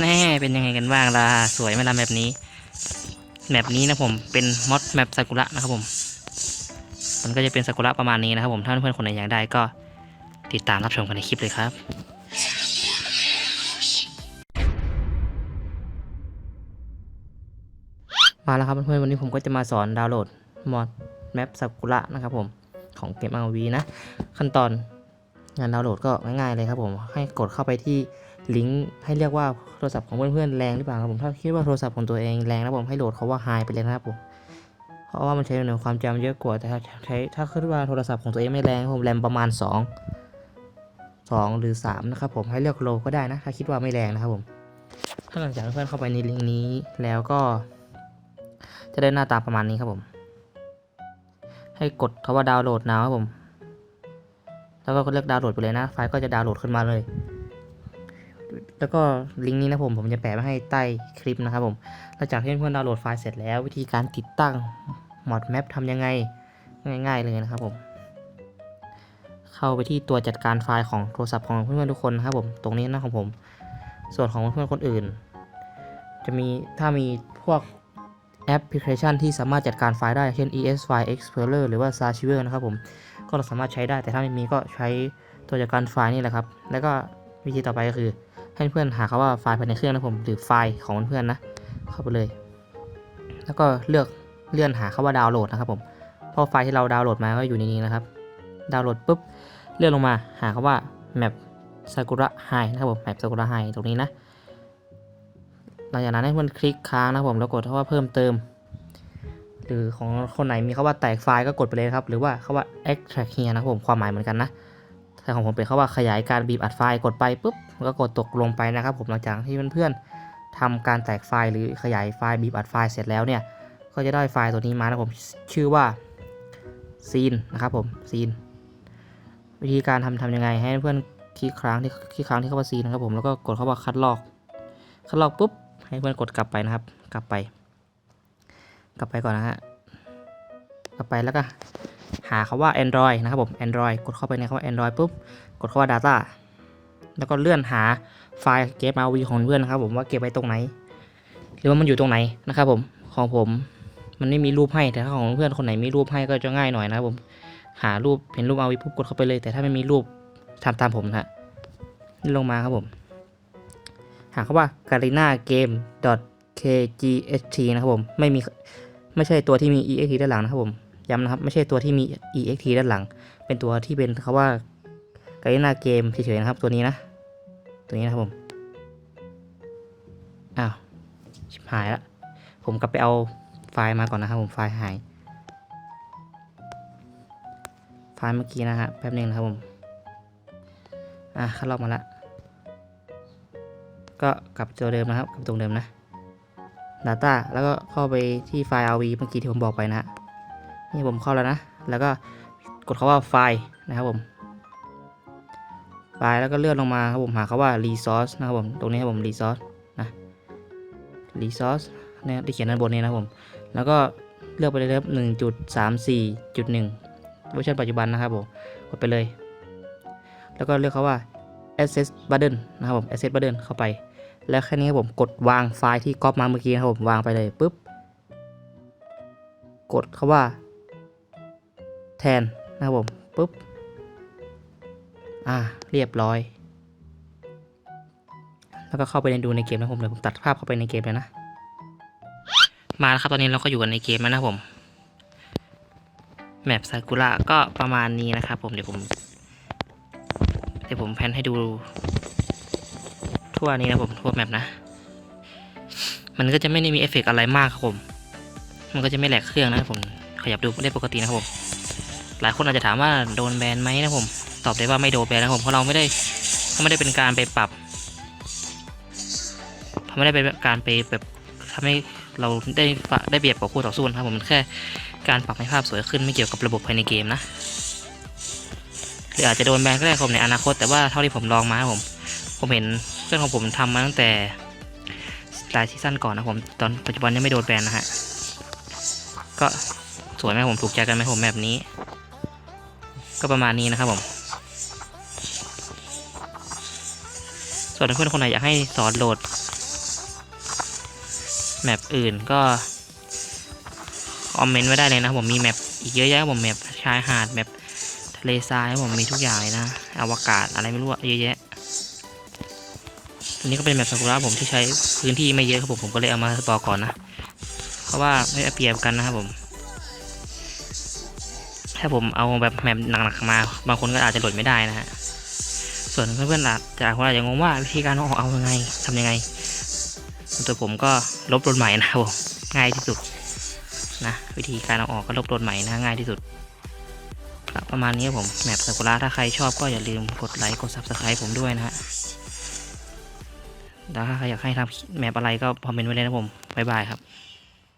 แน่เป็นยังไงกันบ้างล่ะสวยไหมล่ะแบบนี้แมปนี้นะผมเป็นมอดแมปซากุระนะครับผม มันก็จะเป็นซากุระประมาณนี้นะครับผมถ้าเพื่อนๆคนไหนอยากได้ก็ติดตามรับชมกันในคลิปเลยครับมาแล้วครับเพื่อนๆวันนี้ผมก็จะมาสอนดาวน์โหลดมอดแมปซากุระนะครับผมของเกม RV นะ ขั้นตอนงานดาวน์โหลดก็ง่ายๆเลยครับผมให้กดเข้าไปที่ ลิงก์ให้เรียกว่าโทรศัพท์ของเพื่อนๆแรงหรือเปล่าครับผมถ้าคิดว่าโทรศัพท์ของตัวเองแรงนะผมให้โหลดเขาว่าไฮไปเลยนะครับผมเพราะว่ามันใช้ในวยความจำเยอะกว่าแต่ถ้าใช้ถ้าคิดว่าโทรศัพท์ของตัวเองไม่แรงผมแรมประมาณ 2 2 หรือ 3 นะครับผมให้เลือกโลก็ได้นะถ้าคิดว่าไม่แรงนะครับผมถ้าหลังจากเพื่อนเข้าไปในลิงก์นี้แล้วก็ จะได้หน้าตาประมาณนี้ครับผม ให้กดคำว่าดาวน์โหลด now ครับผม แล้วก็เลือกดาวน์โหลดไปเลยนะ ไฟล์ก็จะดาวน์โหลดขึ้นมาเลย แล้วก็ลิงก์นี้นะผมผมจะแปะไว้ให้ใต้คลิปนะครับผมหลังจากที่เพื่อนดาวน์โหลดไฟล์เสร็จแล้ว วิธีการติดตั้ง mod map ทำยังไงง่าย ๆ เลยนะครับผม เข้าไปที่ตัวจัดการไฟล์ของโทรศัพท์ของเพื่อนๆทุกคนนะครับผมตรงนี้นะของผม ส่วนของเพื่อนๆคนอื่น จะมีถ้ามีพวกแอปพลิเคชันที่สามารถจัดการไฟล์ได้เช่น ES File Explorer หรือว่า Archiver นะครับผม ก็สามารถใช้ได้แต่ถ้าไม่มีก็ใช้ตัวจัดการไฟล์นี่แหละครับ แล้วก็วิธีต่อไปก็คือ ให้เพื่อนหาคำว่าไฟล์ภายในเครื่องนะผมหรือไฟล์ของเพื่อนนะ เข้าไปเลย แล้วก็เลือกเลื่อนหาคำว่าดาวน์โหลดนะครับผมเพราะไฟล์ที่เราดาวน์โหลดมาก็อยู่ในนี้นะครับ ดาวน์โหลดปุ๊บเลื่อนลงมาหาคำว่า map sakura high นะครับผม map sakura high ตรงนี้นะหลังจากนั้นให้เพื่อนคลิกค้างนะผมแล้วกดคำว่าเพิ่มเติม หรือของคนไหนมีคาว่าแตกไฟล์ก็กดไปเลยครับ หรือว่าคาว่า extract here นะครับผมความหมายเหมือนกันนะ แต่ของผมเป็นคาว่าขยายการบีบอัดไฟล์กดไปปุ๊บก็กดตกลงไปนะครับ ผมหลังจากที่เพื่อนๆทำการแตกไฟล์หรือขยายไฟล์บีบอัดไฟล์เสร็จแล้วเนี่ยก็จะได้ไฟล์ตัวนี้มานะผมชื่อว่า scene นะครับผม scene วิธีการทำทำยังไงให้เพื่อนคลิกครั้งที่คลิกครั้งที่คาว่า scene นะครับผมแล้วก็กดคาว่าคัดลอก คัดลอกปุ๊บให้เพื่อนกดกลับไปนะครับ กลับไป กลับไปก่อนนะฮะกลับไปแล้วก็ หาคาว่า Android นะครับผม Android กดเข้าไปในคำว่า Android ปุ๊บ กดคาว่า Data แล้วก็เลื่อนหาไฟล์เก็บ RV ของเพื่อนนะครับผมว่าเก็บไว้ตรงไหน หรือว่ามันอยู่ตรงไหนนะครับผมของผมมันไม่มีรูปให้แต่ถ้าของเพื่อนคนไหนมีรูปให้ก็จะง่ายหน่อยนะครับผมหารูปเห็นรูป RV ปุ๊บกดเข้าไปเลย แต่ถ้าไม่มีรูปทำตามผมนะฮะนี่ลงมาครับผม หาคำว่า garena game kgst นะครับผมไม่มีไม่ใช่ตัวที่มี ext ด้านหลังนะครับผม ย้ำนะครับ ไม่ใช่ตัวที่มี ext ด้านหลัง เป็นตัวที่เป็นคำว่า garena game เฉยๆนะครับตัวนี้นะ ตัวนี้นะครับผม อ้าว ชิบหายละ ผมกลับไปเอาไฟล์มาก่อนนะครับผม ไฟล์หาย ไฟล์เมื่อกี้นะฮะ แป๊บนึงนะครับผม อะคัดลอกมาละ ก็กลับตัวเดิมนะครับ กลับตรงเดิมนะ Data แล้วก็เข้าไปที่ไฟล์ RV เมื่อกี้ที่ผมบอกไปนะ นี่ผมเข้าแล้วนะ แล้วก็กดคาว่าไฟล์นะครับผมไฟล์แล้วก็เลื่อนลงมาครับผมหาคาว่า resource นะครับผม ตรงนี้ครับผม resource นะ resource เนี่ยที่เขียนด้านบนนี้นะครับผม แล้วก็เลือกไปเลยครับ1.34.1เวอร์ชันปัจจุบันนะครับผม กดไปเลย แล้วก็เลือกคาว่า access button นะครับผม access button เข้าไป แล้วแค่นี้ครับผมกดวางไฟล์ที่ก๊อปมาเมื่อกี้นะครับผมวางไปเลยปุ๊บ กดคาว่า นนะครับผมปุ๊บอ่าเรียบร้อย แล้วก็เข้าไปในดูในเกมนะผมเดี๋ยวผมตัดภาพเข้าไปในเกมเลยนะมาแล้วครับตอนนี้เราก็อยู่กันในเกมแล้วนะผมแมปซากุระก็ประมาณนี้นะครับผมเดี๋ยวผมเดี๋ยวผมแพนให้ดู ทั่วนี้นะผมทั่วแมปนะ มันก็จะไม่ได้มีเอฟเฟกอะไรมากครับผม มันก็จะไม่แหลกเครื่องนะผมขยับดูได้ปกตินะครับผม หลายคนอาจจะถามว่าโดนแบนไหมนะผม ตอบได้ว่าไม่โดนแบนนะผมเพราะเราไม่ได้ไม่ได้เป็นการไปปรับไม่ได้เป็นการไปแบบทำให้เราได้ได้เบียดกับคู่ต่อสู้นะครับผมแค่การปรับให้ภาพสวยขึ้นไม่เกี่ยวกับระบบภายในเกมนะหรืออาจจะโดนแบนก็ได้ครับผมในอนาคตแต่ว่าเท่าที่ผมลองมาครับผม ผมเห็นเรื่องของผมทำมาตั้งแต่หลายซีซั่นก่อนนะผมตอนปัจจุบันยังไม่โดนแบนนะฮะก็สวยไหมผมถูกใจกันไหมผมแบบนี้ ก็ประมาณนี้นะครับผม ส่วนเพื่อนคนไหนอยากให้สอนโหลด แมปอื่นก็คอมเมนต์ไว้ได้เลยนะครับผมมีแมปอีกเยอะแยะผมแมปชายหาดแมปทะเลทรายผมมีทุกอย่างเลยนะอวกาศอะไรไม่รู้เยอะแยะอันนี้ก็เป็นแมปซากุระผมที่ใช้พื้นที่ไม่เยอะครับผมผมก็เลยเอามาบอกก่อนนะ เพราะว่าไม่เอาเปรียบกันนะครับผม ถ้าผมเอาแบบแมปหนักๆมา บางคนก็อาจจะโหลดไม่ได้นะฮะ ส่วนเพื่อนๆอาจจะอาจจะงงว่าวิธีการเอาออกเอายังไงทำยังไงส่วนตัวผมก็ลบโหลดใหม่นะครับผมง่ายที่สุดนะวิธีการเอาออกก็ลบโหลดใหม่นะง่ายที่สุดประมาณนี้ผมแมปซากุระถ้าใครชอบก็อย่าลืมกดไลค์กด subscribe ผมด้วยนะฮะแล้วถ้าใครอยากให้ทำแมปอะไรก็คอมเมนต์ไว้เลยนะผมบ๊ายบายครับ